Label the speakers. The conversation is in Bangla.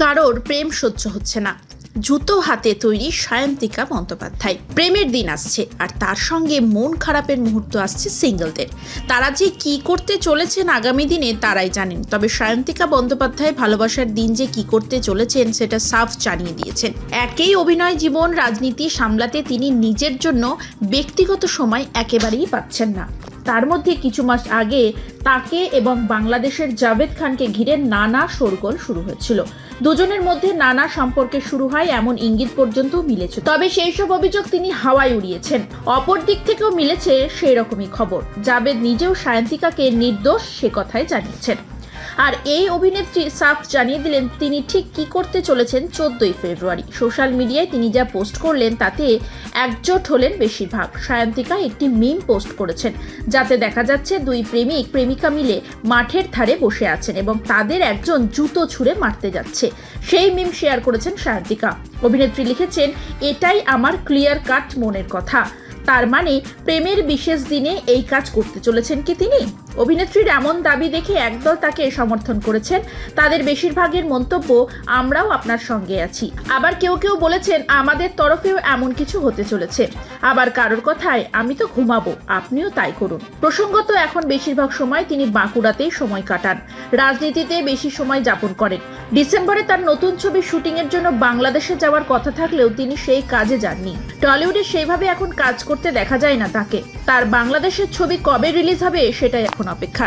Speaker 1: কারোর প্রেম সহ্য হচ্ছে না। জুতো হাতে তৈরি সায়ন্তিকা বন্দ্যোপাধ্যায়। প্রেমের দিন আসছে, আর তার সঙ্গে মন খারাপের মুহূর্ত আসছে সিঙ্গেলদের। তারা যে কি করতে চলেছেন আগামী দিনে তারাই জানেন, তবে সায়ন্তিকা বন্দ্যোপাধ্যায় ভালোবাসার দিন যে কি করতে চলেছেন সেটা সাফ জানিয়ে দিয়েছেন। একেই অভিনয় জীবন, রাজনীতি সামলাতে তিনি নিজের জন্য ব্যক্তিগত সময় একেবারেই পাচ্ছেন না। তার মধ্যে কিছু মাস আগে তাকে এবং বাংলাদেশের জাভেদ খানকে ঘিরে নানা শোরগোল শুরু হয়েছিল। দুজনের মধ্যে নানা সম্পর্কে শুরু হয় এমন ইঙ্গিত পর্যন্ত মিলেছে। তবে সেই সব অভিযোগ তিনি হাওয়ায় উড়িয়েছেন। অপর দিক থেকেও মিলেছে সেই রকমই খবর। জাবেদ নিজেও সায়ন্তিকাকে নির্দোষ সে কথাই জানিয়েছেন। আর এই অভিনেত্রী সাফ জানিয়ে দিলেন, তিনি ঠিক কি করতে চলেছেন চোদ্দই ফেব্রুয়ারি। সোশ্যাল মিডিয়ায় তিনি যা পোস্ট করলেন, তাতে একজোট হলেন বেশিরভাগ। সায়ন্তিকা একটি মিম পোস্ট করেছেন, যাতে দেখা যাচ্ছে দুই প্রেমিক, প্রেমিকা মিলে মাঠের ধারে বসে আছেন এবং তাদের একজন জুতো ছুঁড়ে মারতে যাচ্ছে। সেই মিম শেয়ার করেছেন সায়ন্তিকা। অভিনেত্রী লিখেছেন, এটাই আমার ক্লিয়ার কাট মনের কথা। তার মানে প্রেমের বিশেষ দিনে এই কাজ করতে চলেছেন কি তিনি? অভিনেত্রীর এমন দাবি দেখে একদল তাকে সমর্থন করেছেন। তাদের বেশিরভাগের মন্তব্য, আমরাও আপনার সঙ্গে আছি। আবার কেউ কেউ বলেছেন, আমাদের তরফেও এমন কিছু হতে চলেছে। আবার কারোর কথায়, আমি তো ঘুমাবো, আপনিও তাই করুন। প্রসঙ্গত, এখন বেশিরভাগ সময় তিনি বাঁকুড়াতেই সময় কাটান। রাজনীতিতে বেশি সময় যাপন করেন। ডিসেম্বরে তার নতুন ছবি শুটিংয়ের জন্য বাংলাদেশে যাওয়ার কথা থাকলেও তিনি সেই কাজে যাননি। টলিউডে সেইভাবে এখন কাজ করতে দেখা যায় না তাকে। তার বাংলাদেশের ছবি কবে রিলিজ হবে সেটাই এখন অপেক্ষার।